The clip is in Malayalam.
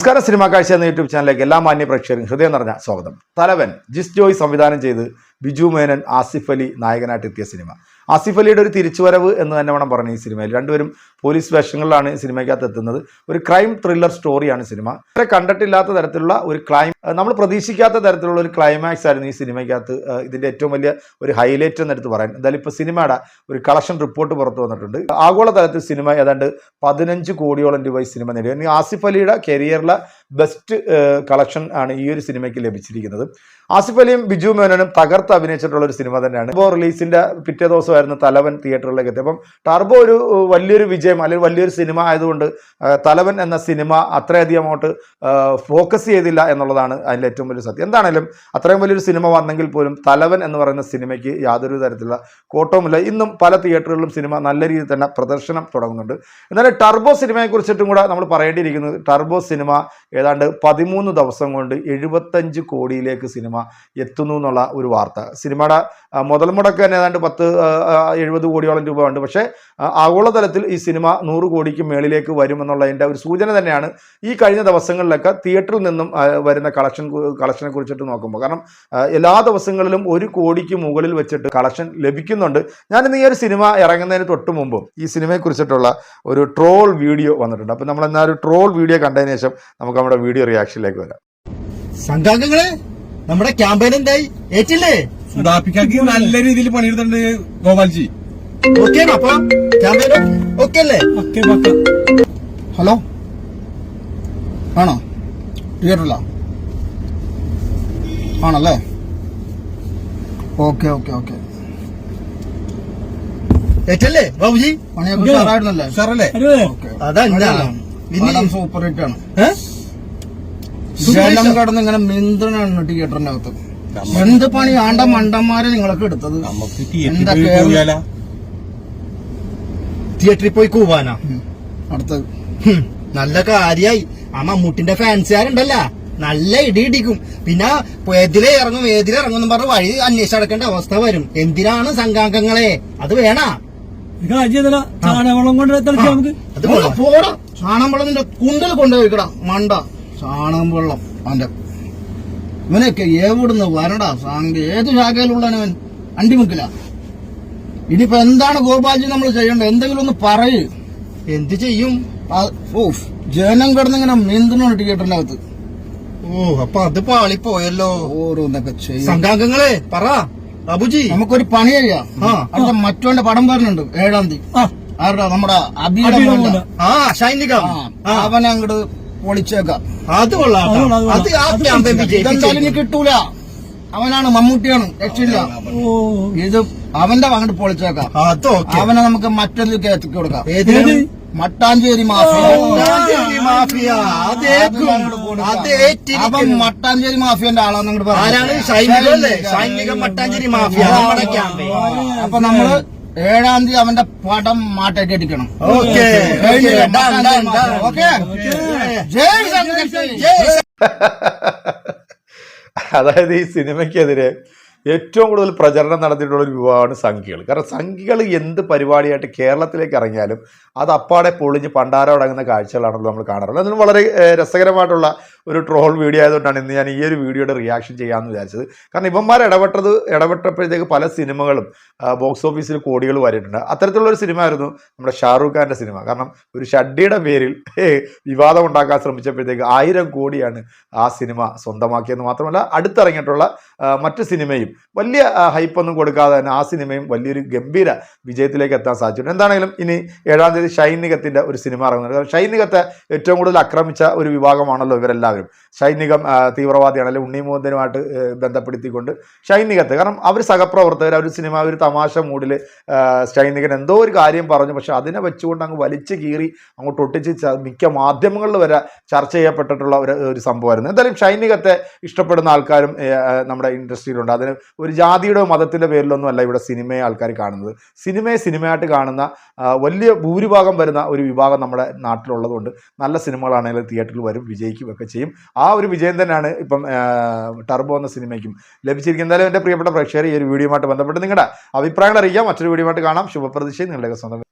നമസ്കാരം സിനിമാ കാഴ്ച എന്ന യൂട്യൂബ് ചാനലിലേക്ക് എല്ലാ മാന്യ പ്രേക്ഷകരും ഹൃദയം നിറഞ്ഞ സ്വാഗതം. തലവൻ ജിസ് ജോയ് സംവിധാനം ചെയ്ത് ബിജു മേനൻ ആസിഫ് അലി നായകനായിട്ട് എത്തിയ സിനിമ. ആസിഫ് അലിയുടെ ഒരു തിരിച്ചുവരവ് എന്ന് തന്നെ വേണം പറഞ്ഞു ഈ സിനിമയിൽ. രണ്ടുപേരും പോലീസ് വേഷങ്ങളിലാണ് സിനിമയ്ക്കകത്ത് എത്തുന്നത്. ഒരു ക്രൈം ത്രില്ലർ സ്റ്റോറിയാണ് സിനിമ. അത്ര കണ്ടിട്ടില്ലാത്ത തരത്തിലുള്ള ഒരു ക്ലൈം നമ്മൾ പ്രതീക്ഷിക്കാത്ത തരത്തിലുള്ള ഒരു ക്ലൈമാക്സ് ആയിരുന്നു ഈ സിനിമയ്ക്കകത്ത് ഇതിന്റെ ഏറ്റവും വലിയ ഒരു ഹൈലൈറ്റ് എന്നെടുത്ത് പറയാൻ. എന്തായാലും ഇപ്പോൾ സിനിമയുടെ ഒരു കളക്ഷൻ റിപ്പോർട്ട് പുറത്തു വന്നിട്ടുണ്ട്. ആഗോളതലത്തിൽ സിനിമ ഏതാണ്ട് പതിനഞ്ച് കോടിയോളം രൂപ ഈ സിനിമ നേടി. ആസിഫ് അലിയുടെ കരിയറിലെ ബെസ്റ്റ് കളക്ഷൻ ആണ് ഈ ഒരു സിനിമയ്ക്ക് ലഭിച്ചിരിക്കുന്നത്. ആസിഫ് അലിയും ബിജു മേനോനും തകർത്ത് അഭിനയിച്ചിട്ടുള്ള ഒരു സിനിമ തന്നെയാണ്. ഇപ്പോൾ റിലീസിന്റെ പിറ്റേ ദിവസമായിരുന്നു തലവൻ തിയേറ്ററിലേക്ക് എത്തി അപ്പം ടർബോ ഒരു വലിയൊരു വിജയം അല്ലെങ്കിൽ വലിയൊരു സിനിമ ആയതുകൊണ്ട് തലവൻ എന്ന സിനിമ അത്രയധികം അങ്ങോട്ട് ഫോക്കസ് ചെയ്തില്ല എന്നുള്ളതാണ് അതിന്റെ ഏറ്റവും വലിയ സത്യം. എന്താണെങ്കിലും അത്രയും വലിയൊരു സിനിമ വന്നെങ്കിൽ പോലും തലവൻ എന്ന് പറയുന്ന സിനിമയ്ക്ക് യാതൊരു തരത്തിലുള്ള കോട്ടവുമില്ല. ഇന്നും പല തിയേറ്ററുകളിലും സിനിമ നല്ല രീതിയിൽ തന്നെ പ്രദർശനം തുടങ്ങുന്നുണ്ട്. എന്നാലും ടർബോ സിനിമയെക്കുറിച്ചിട്ടും കൂടെ നമ്മൾ പറയേണ്ടിയിരിക്കുന്നത് ടർബോ സിനിമ ഏതാണ്ട് പതിമൂന്ന് ദിവസം കൊണ്ട് എഴുപത്തഞ്ച് കോടിയിലേക്ക് സിനിമ എത്തുന്നു എന്നുള്ള ഒരു വാർത്ത. സിനിമയുടെ മുതൽ മുടക്ക് തന്നെ ഏതാണ്ട് പത്ത് എഴുപത് കോടിയോളം രൂപ ഉണ്ട്. പക്ഷേ ആഗോളതലത്തിൽ ഈ സിനിമ നൂറ് കോടിക്ക് മേളിലേക്ക് വരുമെന്നുള്ളതിന്റെ ഒരു സൂചന തന്നെയാണ് ഈ കഴിഞ്ഞ ദിവസങ്ങളിലൊക്കെ തിയേറ്ററിൽ നിന്നും വരുന്ന കളക്ഷൻ കളക്ഷനെ കുറിച്ചിട്ട് നോക്കുമ്പോൾ. കാരണം എല്ലാ ദിവസങ്ങളിലും ഒരു കോടിക്ക് മുകളിൽ വെച്ചിട്ട് കളക്ഷൻ ലഭിക്കുന്നുണ്ട്. ഞാനിന്ന് ഈ ഒരു സിനിമ ഇറങ്ങുന്നതിന് തൊട്ട് മുമ്പും ഈ സിനിമയെ കുറിച്ചിട്ടുള്ള ഒരു ട്രോൾ വീഡിയോ വന്നിട്ടുണ്ട്. അപ്പോൾ നമ്മൾ എന്നാൽ ഒരു ട്രോൾ വീഡിയോ കണ്ടതിന് ശേഷം നമുക്ക് നമ്മുടെ വീഡിയോ റിയാക്ഷനിലേക്ക് വരാം. സംഘാംഗങ്ങളെ നമ്മുടെ ക്യാമ്പയിൻ എന്തായി? ഏറ്റില്ലേ? നല്ല രീതിയിൽ പണിയെടുത്തുണ്ട് ഗോപാൽജി. ഓക്കെ അപ്പൊ. ക്യാമ്പയിൻ ഓക്കെ അല്ലേ? ഹലോ ആണോ? തിയേറ്ററില ആണല്ലേ? ഓക്കെ ഓക്കെ ഓക്കെ ഏറ്റല്ലേ ബാബുജി പണിയൊക്കെ സാറായിരുന്നല്ലേ സാറല്ലേ അതാ സൂപ്പർ ഹിറ്റ് ആണ് ജലം കടന്ന് ഇങ്ങനെ മിന്ത്രനാണ് തിയേറ്ററിന്റെ അകത്ത് എന്ത് പണി? ആണ്ട മണ്ടന്മാരെ നിങ്ങളൊക്കെ എടുത്തത്. എന്താ തിയേറ്ററിൽ തിയേറ്ററിൽ പോയി കൂവാനാ? അടുത്തത് നല്ല കാര്യായി. ആ മമ്മൂട്ടിന്റെ ഫാൻസുകാരുണ്ടല്ല. നല്ല ഇടി ഇടിക്കും. പിന്നെ ഏതിലെ ഇറങ്ങും ഏതിലെ ഇറങ്ങും എന്ന് പറഞ്ഞ വഴി അന്വേഷിച്ച് അടക്കേണ്ട അവസ്ഥ വരും. എന്തിനാണ് സംഘാംഗങ്ങളെ? അത് വേണ. ചാണകവെള്ളം കൊണ്ട് നിന്റെ കുണ്ടൽ കൊണ്ടുപോയിക്കടാ മണ്ട. ചാണം വെള്ളം അവന്റെ ഇവനൊക്കെ എവിടുന്ന് വരടാ? സാങ്ക ഏത് ശാഖയിലുള്ളവൻ അണ്ടിമുക്കില. ഇനിയിപ്പോ എന്താണ് ഗോപാൽജി നമ്മൾ ചെയ്യേണ്ടത്? എന്തെങ്കിലും ഒന്ന് പറയ്. എന്ത് ചെയ്യും? ഓഫ്. ജനം കിടന്നിങ്ങനെ തിയേറ്ററിന്റെ അകത്ത് ഓ അപ്പൊ അത് പാളിപ്പോയല്ലോ ഓരോന്നൊക്കെ ചെയ്യും. സംഘാംഗങ്ങളെ പറ. അബുജി നമുക്കൊരു പണി ചെയ്യാം. അവിടെ മറ്റോന്റെ പടം പറഞ്ഞുണ്ട് ഏഴാം തീയതി. ആരുടെ? നമ്മുടെ. മോന്റെ. ആ സൈനികം. അവനെ അങ്ങോട്ട് പൊളിച്ചേക്കാം. അത് കൊള്ളാം അത് ആ ക്യാമ്പയിൻ. ഇനി കിട്ടൂല. അവനാണ് മമ്മൂട്ടിയാണ്. രക്ഷയില്ല. ഇത് അവന്റെ അങ്ങോട്ട് പൊളിച്ചേക്കാം. അവനെ നമുക്ക് മറ്റൊരു കയറ്റി കൊടുക്കാം? മട്ടാഞ്ചേരി മാഫിയ. മട്ടാഞ്ചേരി മാഫിയ. അതേക്കും. അവൻ മട്ടാഞ്ചേരി മാഫിയന്റെ ആളാന്ന് അങ്ങോട്ട് പറഞ്ഞു? സൈനികം? മട്ടാഞ്ചേരി മാഫിയ. അപ്പൊ നമ്മൾ ഏഴാം തീയതി അവന്റെ പടം മാട്ടേക്ക് അടിക്കണം ഓക്കേ. അതായത് ഈ സിനിമയ്ക്കെതിരെ ഏറ്റവും കൂടുതൽ പ്രചരണം നടത്തിയിട്ടുള്ള ഒരു വിഭാഗമാണ് കാരണം സംഘികൾ എന്ത് പരിപാടിയായിട്ട് കേരളത്തിലേക്ക് ഇറങ്ങിയാലും അത് അപ്പാടെ പൊളിഞ്ഞ് പണ്ടാരോടങ്ങുന്ന കാഴ്ചകളാണല്ലോ നമ്മൾ കാണാറുള്ളത്. അതിന് വളരെ രസകരമായിട്ടുള്ള ഒരു ട്രോൾ വീഡിയോ ആയതുകൊണ്ടാണ് ഇന്ന് ഞാൻ ഈ ഒരു വീഡിയോയുടെ റിയാക്ഷൻ ചെയ്യാമെന്ന് വിചാരിച്ചത്. കാരണം ഇവന്മാർ ഇടപെട്ടത് ഇടപെട്ടപ്പോഴത്തേക്ക് പല സിനിമകളും ബോക്സ് ഓഫീസിൽ കോടികൾ വരിയിട്ടുണ്ട്. അത്തരത്തിലുള്ള ഒരു സിനിമ ആയിരുന്നു നമ്മുടെ ഷാറൂഖ് ഖാന്റെ സിനിമ. കാരണം ഒരു ഷഡ്ഡിയുടെ പേരിൽ വിവാദം ഉണ്ടാക്കാൻ ശ്രമിച്ചപ്പോഴത്തേക്ക് ആയിരം കോടിയാണ് ആ സിനിമ സ്വന്തമാക്കിയെന്ന് മാത്രമല്ല അടുത്തിറങ്ങിയിട്ടുള്ള മറ്റ് സിനിമയും വലിയ ഹൈപ്പൊന്നും കൊടുക്കാതെ തന്നെ ആ സിനിമയും വലിയൊരു ഗംഭീര വിജയത്തിലേക്ക് എത്താൻ സാധിച്ചിട്ടുണ്ട്. എന്താണെങ്കിലും ഇനി ഏഴാം തീയതി ഷൈനികത്തിന്റെ ഒരു സിനിമ ഇറങ്ങുന്നുണ്ട്. കാരണം ഷൈനികത്തെ ഏറ്റവും കൂടുതൽ ആക്രമിച്ച ഒരു വിഭാഗമാണല്ലോ ഇവരെല്ലാവരും. ഷൈനികം തീവ്രവാദിയാണല്ലോ തീവ്രവാദിയാണ് അല്ലെങ്കിൽ ഉണ്ണിമോഹനുമായിട്ട് ഏഹ്, ബന്ധപ്പെടുത്തിക്കൊണ്ട് ഷൈനികത്ത്. കാരണം അവർ സഹപ്രവർത്തകർ അവർ സിനിമ ഒരു തമാശ മൂഡിൽ ഷൈനികൻ എന്തോ ഒരു കാര്യം പറഞ്ഞു. പക്ഷെ അതിനെ വെച്ചുകൊണ്ട് അങ്ങ് വലിച്ചു കീറി അങ്ങോട്ട് ഒട്ടിച്ച് മിക്ക മാധ്യമങ്ങളിൽ വരെ ചർച്ച ചെയ്യപ്പെട്ടിട്ടുള്ള ഒരു ഒരു സംഭവമായിരുന്നു. എന്തായാലും ഷൈനികത്തെ ഇഷ്ടപ്പെടുന്ന ആൾക്കാരും നമ്മുടെ ഇൻഡസ്ട്രിയിലുണ്ട്. അതിന് ഒരു ജാതിയുടെ മതത്തിന്റെ പേരിലൊന്നും അല്ല ഇവിടെ സിനിമയെ ആൾക്കാർ കാണുന്നത്. സിനിമയെ സിനിമയായിട്ട് കാണുന്ന വലിയ ഭൂരിഭാഗം വരുന്ന ഒരു വിഭാഗം നമ്മുടെ നാട്ടിലുള്ളതുകൊണ്ട് നല്ല സിനിമകളാണെങ്കിലും തിയേറ്ററിൽ വരും വിജയിക്കും ഒക്കെ ചെയ്യും. ആ ഒരു വിജയം തന്നെയാണ് ഇപ്പം ടർബോ എന്ന സിനിമയ്ക്കും ലഭിച്ചിരിക്കുന്നത്. എന്തായാലും എന്റെ പ്രിയപ്പെട്ട പ്രേക്ഷകർ ഈ ഒരു വീഡിയോയുമായിട്ട് ബന്ധപ്പെട്ട് നിങ്ങളുടെ അഭിപ്രായങ്ങൾ അറിയിക്കാം. മറ്റൊരു വീഡിയോയുമായിട്ട് കാണാം. ശുഭപ്രതീക്ഷയും നിങ്ങളുടെ സ്വന്തം